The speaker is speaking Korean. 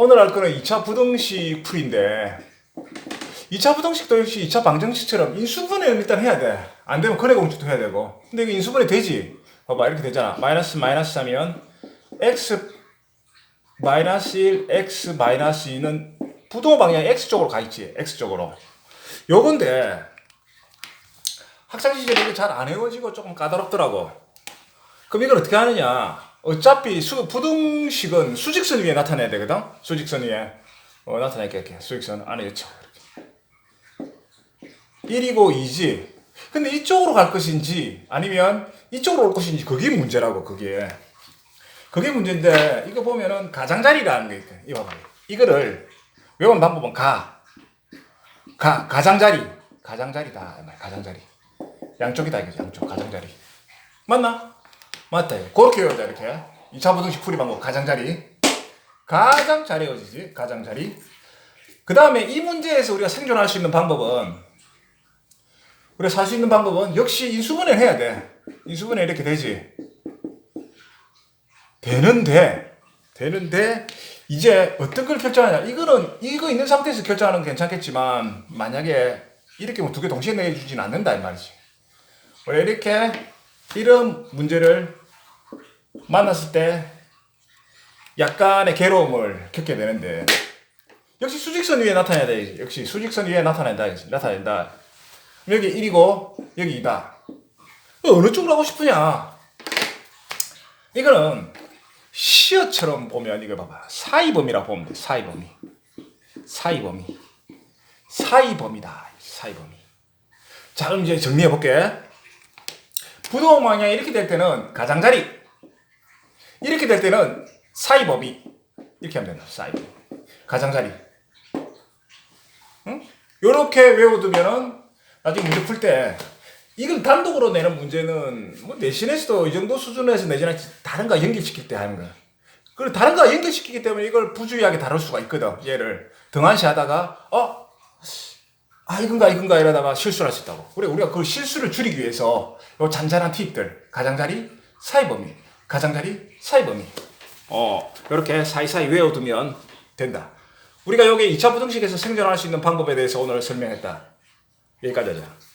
오늘 할 거는 2차 부등식 풀인데 2차 부등식도 역시 2차 방정식처럼 인수분해 일단 해야 돼. 안 되면 거래공식도 해야 되고. 근데 이거 인수분해 되지? 봐봐 이렇게 되잖아. 마이너스 마이너스 하면 x 마이너스 1, x 마이너스 2는 부동호 방향이 x 쪽으로 가 있지. x 쪽으로. 요건데 학창 시절에 이거 잘 안 외워지고 조금 까다롭더라고. 그럼 이걸 어떻게 하느냐? 어차피 수, 부등식은 수직선 위에 나타내야 되거든? 수직선 위에. 어, 나타낼게, 이렇게. 수직선 안에 그쳐. 이렇게. 1이고 2지. 근데 이쪽으로 갈 것인지, 아니면 이쪽으로 올 것인지, 그게 문제라고, 그게. 그게 문제인데, 이거 보면은 가장자리라는 게 있다. 이거 봐봐. 이거를 외우는 방법은 가. 가, 가장자리. 가장자리다. 가장자리. 양쪽이다, 이거지. 양쪽, 가장자리. 맞나? 맞다. 이거. 그렇게 외우자, 이렇게. 2차 부등식 풀이 방법, 가장자리. 가장자리 외워지지, 가장자리. 그 다음에 이 문제에서 우리가 생존할 수 있는 방법은, 우리가 살 수 있는 방법은 역시 인수분해를 해야 돼. 인수분해 이렇게 되지. 되는데, 되는데, 이제 어떤 걸 결정하냐. 이거는, 이거 있는 상태에서 결정하는 건 괜찮겠지만, 만약에 이렇게 뭐두개 동시에 내주진 않는다, 이 말이지. 원래 이렇게 이런 문제를 만났을 때 약간의 괴로움을 겪게 되는데 역시 수직선 위에 나타내야 돼. 역시 수직선 위에 나타낸다. 나타낸다. 여기 1이고 여기 2다. 어느 쪽으로 하고 싶으냐? 이거는 시어처럼 보면 이거 봐봐. 사이범위라고 보면 돼. 사이범위. 사이범위. 사이범위다. 사이범위. 자, 그럼 이제 정리해 볼게. 부동호 방향이 이렇게 될 때는 가장자리. 이렇게 될 때는 사이범위. 이렇게 하면 된다. 사이범위. 가장자리. 응? 요렇게 외워두면은 나중에 문제 풀 때 이걸 단독으로 내는 문제는 뭐 내신에서도 이 정도 수준에서 내지 않지 다른 거 연결시킬 때 하는 거야. 그리고 다른 거 연결시키기 때문에 이걸 부주의하게 다룰 수가 있거든. 얘를 등한시 하다가 어? 아 이건가 이건가 이러다가 실수를 할 수 있다고. 그래 우리가 그 실수를 줄이기 위해서 요 잔잔한 팁들 가장자리 사이범위 가장자리 사이범위 어 이렇게 사이사이 외워두면 된다. 우리가 여기 2차 부등식에서 생존할 수 있는 방법에 대해서 오늘 설명했다. 여기까지 하자.